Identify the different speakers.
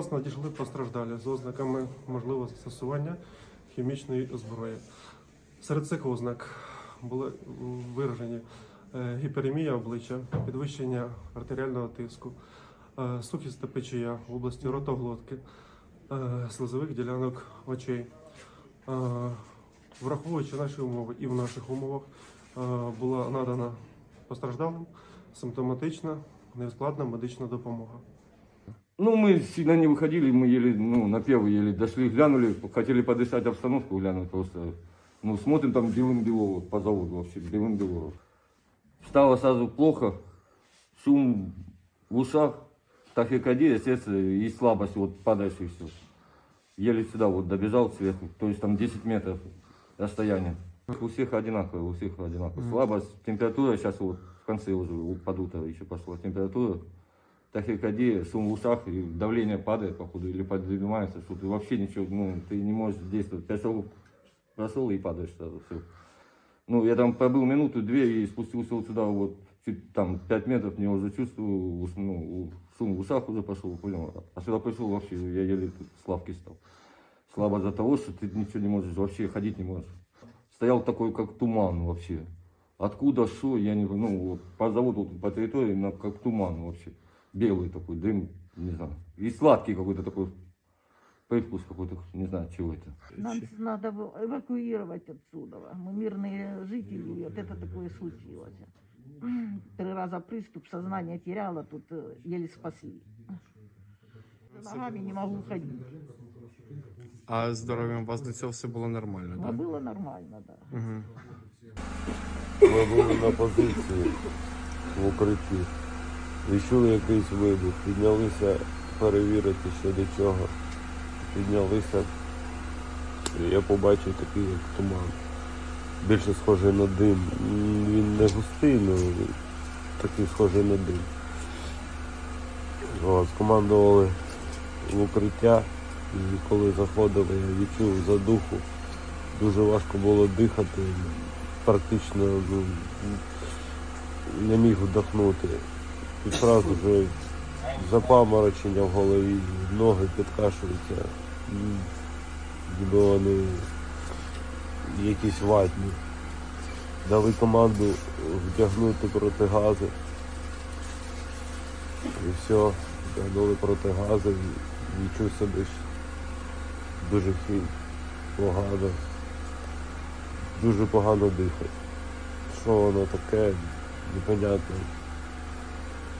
Speaker 1: Нас надійшли постраждалі з ознаками можливого застосування хімічної зброї. Серед цих ознак були виражені е, гіперемія обличчя, підвищення артеріального тиску, е, сухість та печія в області ротоглотки, е, слизових ділянок очей. Враховуючи наші умови і в наших умовах була надана постраждалим симптоматична невскладна медична допомога.
Speaker 2: Ну, мы сильно не выходили, мы еле, ну, на первый еле дошли, глянули, хотели подышать обстановку, глянуть просто. Ну, смотрим, там белым-бело, вот, по заводу вообще, белым-бело. Стало сразу плохо, шум в ушах, тахикардия, сердце и слабость, вот падаешь и все. Еле сюда вот добежал сверху, то есть там 10 метров расстояние. У всех одинаково, у всех одинаково. Слабость, температура сейчас вот в конце уже, под утро еще пошла температура тахикардия, шум в ушах, и давление падает, походу, или поднимается, что ты вообще ничего, ну, ты не можешь действовать. Пять шагов прошел и падаешь сразу, все. Ну, я там пробыл минуту-две и спустился вот сюда, вот, чуть там, пять метров, мне уже чувствую, ну, шум в ушах уже пошел, понял. А сюда пришел вообще, я еле тут с лавки стал. Слабо за того, что ты ничего не можешь, вообще ходить не можешь. Стоял такой, как туман вообще. Откуда, что, я не ну, вот, по заводу, по территории, но как туман вообще Белый такой дым, не знаю. И сладкий какой-то такой привкус какой-то, не знаю, чего это.
Speaker 3: Нам надо было эвакуировать отсюда. Мы мирные жители, и вот это такое случилось. Три раза приступ, сознание теряла, тут э, еле спасли. Ногами не могу ходить.
Speaker 4: А з здоров'ям у вас до цього все було нормально,
Speaker 3: Но
Speaker 4: так?
Speaker 3: было нормально, да.
Speaker 4: Угу.
Speaker 5: Ми були на позиції в укритті. Відчули якийсь вибух. Піднялися перевірити, що до чого. Піднялися. Я побачив такий як туман. Більше схожий на дим. Він не густий, але такий схожий на дим. От, скомандували в укриття. І коли заходили, я відчув задуху. Дуже важко було дихати практично ну, не міг вдохнути. І одразу вже запаморочення в голові, ноги підкашуються, ніби вони якісь ватні. Дали команду вдягнути протигази. І все, вдягнули протигази, відчув себе дуже хі- погано дуже погано дихати. Що воно таке, непонятно.